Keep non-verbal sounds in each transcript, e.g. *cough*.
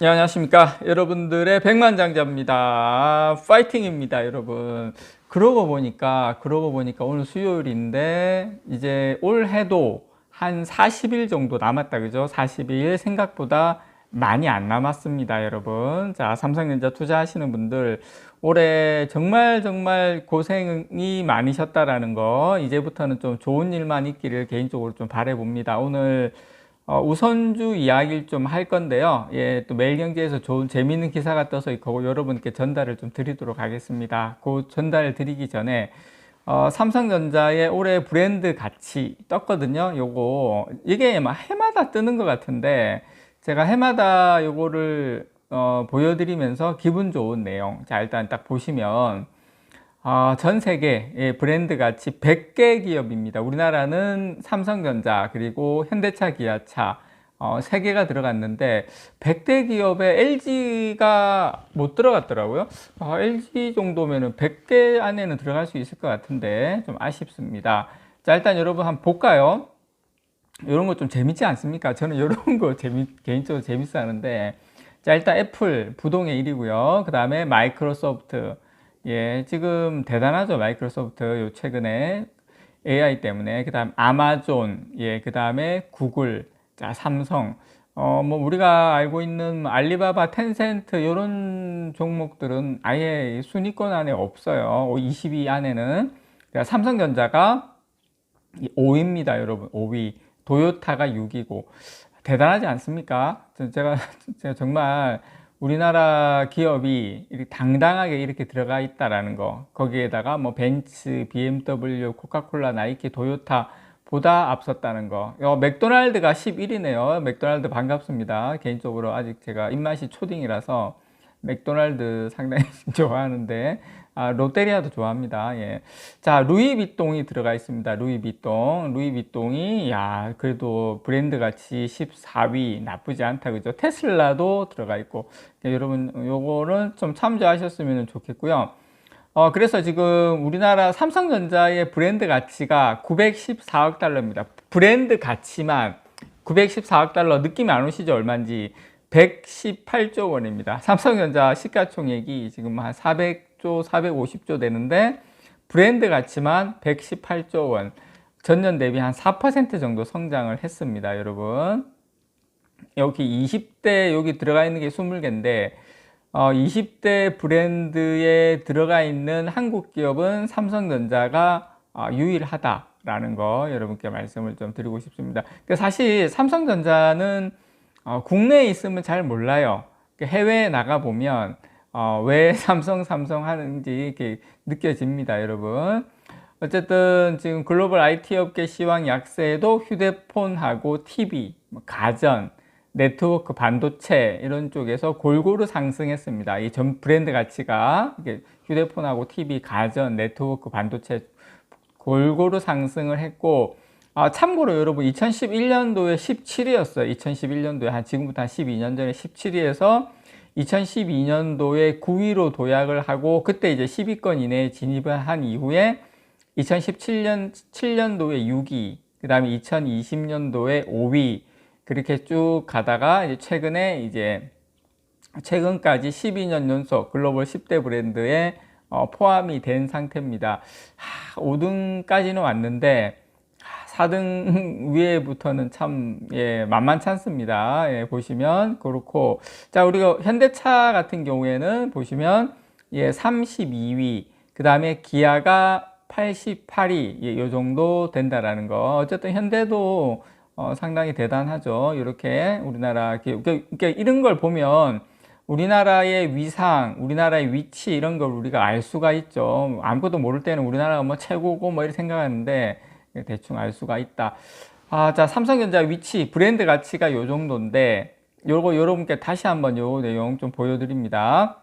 네, 안녕하십니까. 여러분들의 백만장자입니다. 파이팅입니다, 여러분. 그러고 보니까, 그러고 보니까 오늘 수요일인데, 이제 올해도 한 40일 정도 남았다, 그죠? 40일 생각보다 많이 안 남았습니다, 여러분. 자, 삼성전자 투자하시는 분들, 올해 정말 정말 고생이 많으셨다라는 거, 이제부터는 좀 좋은 일만 있기를 개인적으로 좀 바래봅니다. 오늘 어, 우선주 이야기를 좀 할 건데요. 예, 또 매일경제에서 좋은 재미있는 기사가 떠서 있고 여러분께 전달을 좀 드리도록 하겠습니다. 그 전달 드리기 전에 어, 삼성전자의 올해 브랜드 가치 떴거든요. 요거 이게 막 해마다 뜨는 것 같은데 제가 해마다 요거를 어, 보여드리면서 기분 좋은 내용. 자 일단 딱 보시면 어, 전 세계 예, 브랜드 가치 100개 기업입니다. 우리나라는 삼성전자 그리고 현대차, 기아차 어, 3개가 들어갔는데 100대 기업에 LG가 못 들어갔더라고요. 아, LG 정도면은 100개 안에는 들어갈 수 있을 것 같은데 좀 아쉽습니다. 자 일단 여러분 한번 볼까요? 이런 거 좀 재밌지 않습니까? 저는 *laughs* 이런 거 재미, 개인적으로 재밌어 하는데 자 일단 애플 부동의 1위고요. 그 다음에 마이크로소프트 예, 지금 대단하죠. 마이크로소프트 요 최근에 AI 때문에 그다음 아마존, 예, 그다음에 구글, 자, 삼성. 어, 뭐 우리가 알고 있는 알리바바, 텐센트 이런 종목들은 아예 순위권 안에 없어요. 20위 안에는 그러니까 삼성전자가 5위입니다, 여러분. 5위. 도요타가 6위고 대단하지 않습니까? 제가, *laughs* 제가 정말 우리나라 기업이 당당하게 이렇게 들어가 있다라는 거 거기에다가 뭐 벤츠, BMW, 코카콜라, 나이키, 도요타 보다 앞섰다는 거. 어, 맥도날드가 11위네요. 맥도날드 반갑습니다. 개인적으로 아직 제가 입맛이 초딩이라서 맥도날드 상당히 *laughs* 좋아하는데 아, 롯데리아도 좋아합니다. 예. 자, 루이비통이 들어가 있습니다. 루이비통. 루이비통이, 야, 그래도 브랜드 가치 14위 나쁘지 않다. 그죠? 테슬라도 들어가 있고. 예, 여러분, 요거는 좀 참조하셨으면 좋겠고요. 어, 그래서 지금 우리나라 삼성전자의 브랜드 가치가 914억 달러입니다. 브랜드 가치만 914억 달러 느낌이 안 오시죠? 얼마인지. 118조 원입니다. 삼성전자 시가총액이 지금 한 400조, 450조 되는데 브랜드 가치만 118조 원. 전년 대비 한 4% 정도 성장을 했습니다, 여러분. 여기 20대 여기 들어가 있는 게 20개인데 어, 20대 브랜드에 들어가 있는 한국 기업은 삼성전자가 어, 유일하다라는 거 여러분께 말씀을 좀 드리고 싶습니다. 사실 삼성전자는 어, 국내에 있으면 잘 몰라요. 그 해외에 나가 보면 어, 왜 *laughs* 삼성 삼성 하는지 이렇게 느껴집니다, 여러분. 어쨌든 지금 글로벌 IT 업계 시황 약세에도 휴대폰하고 TV, 뭐 가전, 네트워크, 반도체 이런 쪽에서 골고루 상승했습니다. 이 전 브랜드 가치가 휴대폰하고 TV, 가전, 네트워크, 반도체 골고루 상승을 했고 아, 참고로 여러분 2011년도에 17위였어요. 2011년도에 한 지금부터 한 12년 전에 17위에서 2012년도에 9위로 도약을 하고 그때 이제 10위권 이내에 진입을 한 이후에 2017년 7년도에 6위, 그다음에 2020년도에 5위 그렇게 쭉 가다가 이제 최근에 이제 최근까지 12년 연속 글로벌 10대 브랜드에 어, 포함이 된 상태입니다. 하, 5등까지는 왔는데 4등 *laughs* 위에부터는 참, 예, 만만치 않습니다. 예, 보시면 그렇고. 자, 우리가 현대차 같은 경우에는 보시면, 예, 32위. 그 다음에 기아가 88위. 예, 요 정도 된다라는 거. 어쨌든 현대도 어, 상당히 대단하죠. 이렇게 우리나라. 그러니까, 그러니까 이런 걸 보면 우리나라의 위상, 우리나라의 위치 이런 걸 우리가 알 수가 있죠. 아무것도 모를 때는 우리나라가 뭐 최고고 뭐 이렇게 생각하는데 대충 알 수가 있다. 아, 자, 삼성전자 위치, 브랜드 가치가 요 정도인데, 요거 여러분께 다시 한번 요 내용 좀 보여드립니다.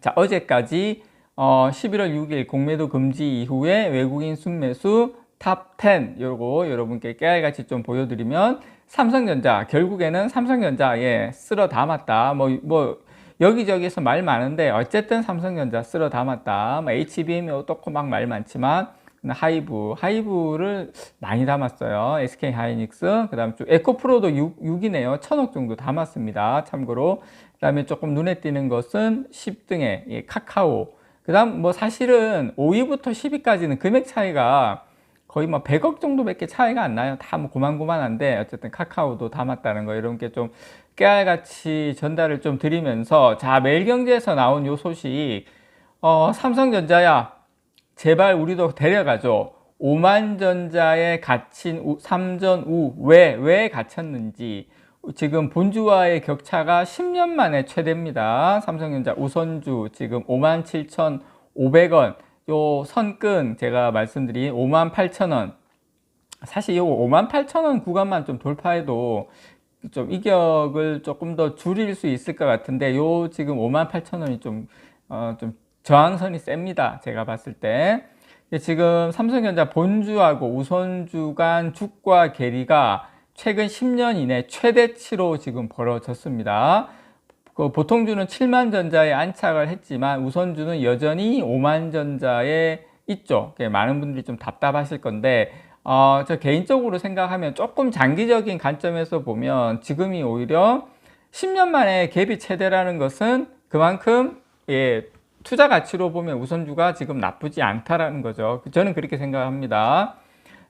자, 어제까지 어, 11월 6일 공매도 금지 이후에 외국인 순매수 탑 10, 요거 여러분께 깨알같이 좀 보여드리면, 삼성전자, 결국에는 삼성전자에 쓸어 담았다. 뭐, 뭐, 여기저기서 말 많은데, 어쨌든 삼성전자 쓸어 담았다. 뭐, HBM이 어떻고 막 말 많지만, 하이브, 하이브를 많이 담았어요. SK 하이닉스. 그 다음 쭉 에코프로도 6, 6이네요. 천억 정도 담았습니다. 참고로. 그 다음에 조금 눈에 띄는 것은 10등의 예, 카카오. 그 다음 뭐 사실은 5위부터 10위까지는 금액 차이가 거의 뭐 100억 정도밖에 차이가 안 나요. 다 뭐 고만고만한데 어쨌든 카카오도 담았다는 거 이런 게 좀 깨알같이 전달을 좀 드리면서 자 매일경제에서 나온 요 소식 어, 삼성전자야 제발 우리도 데려가죠. 오만전자에 갇힌 우, 삼전우 왜, 왜 갇혔는지 지금 본주와의 격차가 10년 만에 최대입니다. 삼성전자 우선주 지금 57,500원 요 선끈 제가 말씀드린 58,000원 사실 요 58,000원 구간만 좀 돌파해도 좀 이격을 조금 더 줄일 수 있을 것 같은데 요 지금 58,000원이 좀, 어, 좀 저항선이 셉니다. 제가 봤을 때. 지금 삼성전자 본주하고 우선주 간 주가 괴리가 최근 10년 이내 최대치로 지금 벌어졌습니다. 그 보통주는 7만 전자에 안착을 했지만 우선주는 여전히 5만 전자에 있죠. 많은 분들이 좀 답답하실 건데 어, 저 개인적으로 생각하면 조금 장기적인 관점에서 보면 지금이 오히려 10년 만에 갭이 최대라는 것은 그만큼 예, 투자 가치로 보면 우선주가 지금 나쁘지 않다라는 거죠. 저는 그렇게 생각합니다.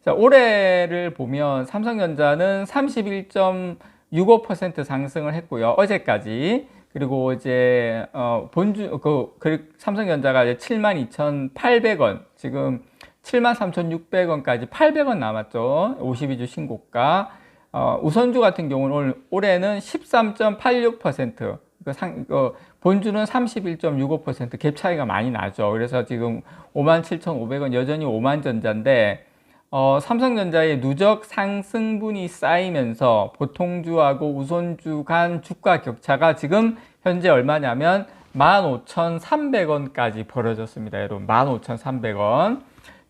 자, 올해를 보면 삼성전자는 31.65% 상승을 했고요. 어제까지. 그리고 이제 어 본주 그, 그 삼성전자가 이제 72,800원 지금 73,600원까지 800원 남았죠. 52주 신고가. 어, 우선주 같은 경우는 올, 올해는 13.86%. 그 상, 그 본주는 31.65%. 갭 차이가 많이 나죠. 그래서 지금 57,500원 여전히 5만 전자인데, 어, 삼성전자의 누적 상승분이 쌓이면서 보통주하고 우선주 간 주가 격차가 지금 현재 얼마냐면 15,300원까지 벌어졌습니다. 여러분, 15,300원.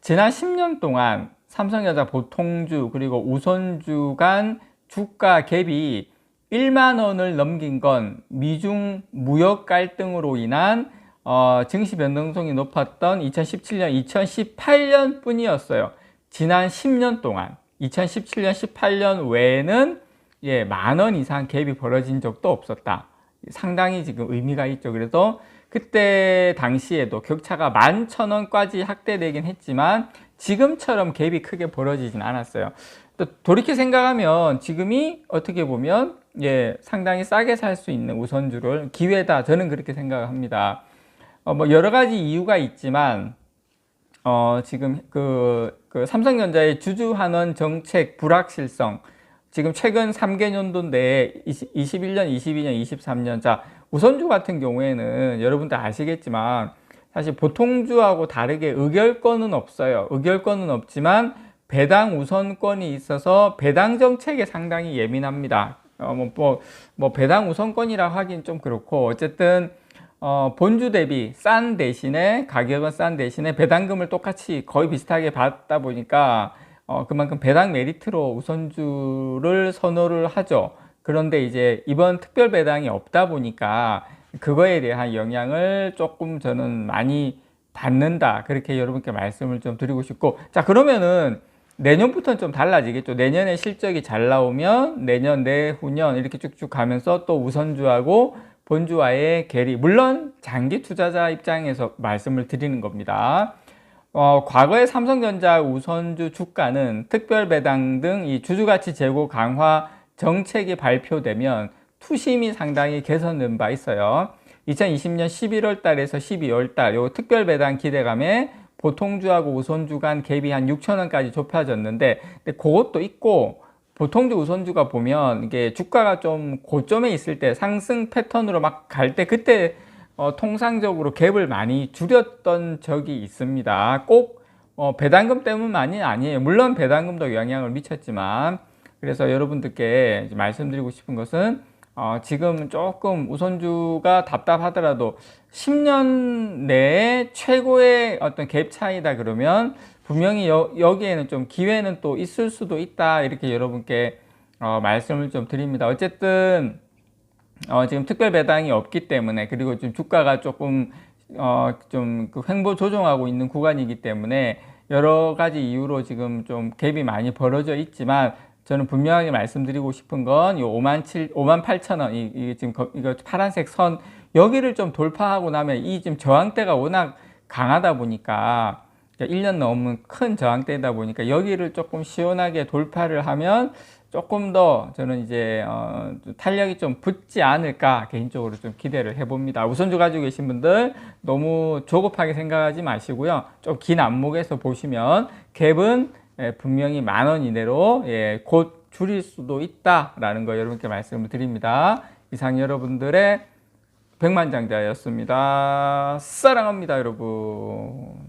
지난 10년 동안 삼성전자 보통주 그리고 우선주 간 주가 갭이 1만 원을 넘긴 건 미중 무역 갈등으로 인한 어, 증시 변동성이 높았던 2017년, 2018년 뿐이었어요. 지난 10년 동안 2017년, 18년 외에는 예, 만 원 이상 갭이 벌어진 적도 없었다. 상당히 지금 의미가 있죠. 그래서 그때 당시에도 격차가 만천 원까지 확대되긴 했지만 지금처럼 갭이 크게 벌어지진 않았어요. 또 돌이켜 생각하면 지금이 어떻게 보면 예, 상당히 싸게 살 수 있는 우선주를 기회다. 저는 그렇게 생각합니다. 어, 뭐 여러 가지 이유가 있지만 어, 지금 그, 그 삼성전자의 주주환원 정책 불확실성 지금 최근 3개년도 내에 21년, 22년, 23년 자 우선주 같은 경우에는 여러분들 아시겠지만 사실 보통주하고 다르게 의결권은 없어요. 의결권은 없지만 배당 우선권이 있어서 배당 정책에 상당히 예민합니다. 어, 뭐, 뭐, 뭐 배당 우선권이라 하긴 좀 그렇고 어쨌든 어, 본주 대비 싼 대신에 가격은 싼 대신에 배당금을 똑같이 거의 비슷하게 받다 보니까 어, 그만큼 배당 메리트로 우선주를 선호를 하죠. 그런데 이제 이번 특별 배당이 없다 보니까 그거에 대한 영향을 조금 저는 많이 받는다. 그렇게 여러분께 말씀을 좀 드리고 싶고. 자, 그러면은 내년부터는 좀 달라지겠죠. 내년에 실적이 잘 나오면 내년, 내후년 이렇게 쭉쭉 가면서 또 우선주하고 본주와의 괴리. 물론 장기 투자자 입장에서 말씀을 드리는 겁니다. 어, 과거의 삼성전자 우선주 주가는 특별 배당 등 이 주주가치 제고 강화 정책이 발표되면 투심이 상당히 개선된 바 있어요. 2020년 11월 달에서 12월 달 요 특별 배당 기대감에 보통주하고 우선주 간 갭이 한 6천 원까지 좁혀졌는데 근데 그것도 있고 보통주 우선주가 보면 이게 주가가 좀 고점에 있을 때 상승 패턴으로 막 갈 때 그때 어, 통상적으로 갭을 많이 줄였던 적이 있습니다. 꼭 어, 배당금 때문만이 아니에요. 물론 배당금도 영향을 미쳤지만 그래서 여러분들께 말씀드리고 싶은 것은 어, 지금 조금 우선주가 답답하더라도 10년 내에 최고의 어떤 갭 차이다 그러면 분명히 여, 여기에는 좀 기회는 또 있을 수도 있다 이렇게 여러분께 어, 말씀을 좀 드립니다. 어쨌든 어, 지금 특별 배당이 없기 때문에 그리고 좀 주가가 조금 어, 좀 그 횡보 조정하고 있는 구간이기 때문에 여러 가지 이유로 지금 좀 갭이 많이 벌어져 있지만 저는 분명하게 말씀드리고 싶은 건 이 5만 7, 5만 8천 원, 이, 이 지금 거- 이거 파란색 선 여기를 좀 돌파하고 나면 이 지금 저항대가 워낙 강하다 보니까 1년 넘은 큰 저항대다 보니까 여기를 조금 시원하게 돌파를 하면 조금 더 저는 이제 어, 탄력이 좀 붙지 않을까 개인적으로 좀 기대를 해봅니다. 우선주 가지고 계신 분들 너무 조급하게 생각하지 마시고요. 좀 긴 안목에서 보시면 갭은 예, 분명히 만 원 이내로 예, 곧 줄일 수도 있다라는 거 여러분께 말씀을 드립니다. 이상 여러분들의 백만장자였습니다. 사랑합니다, 여러분.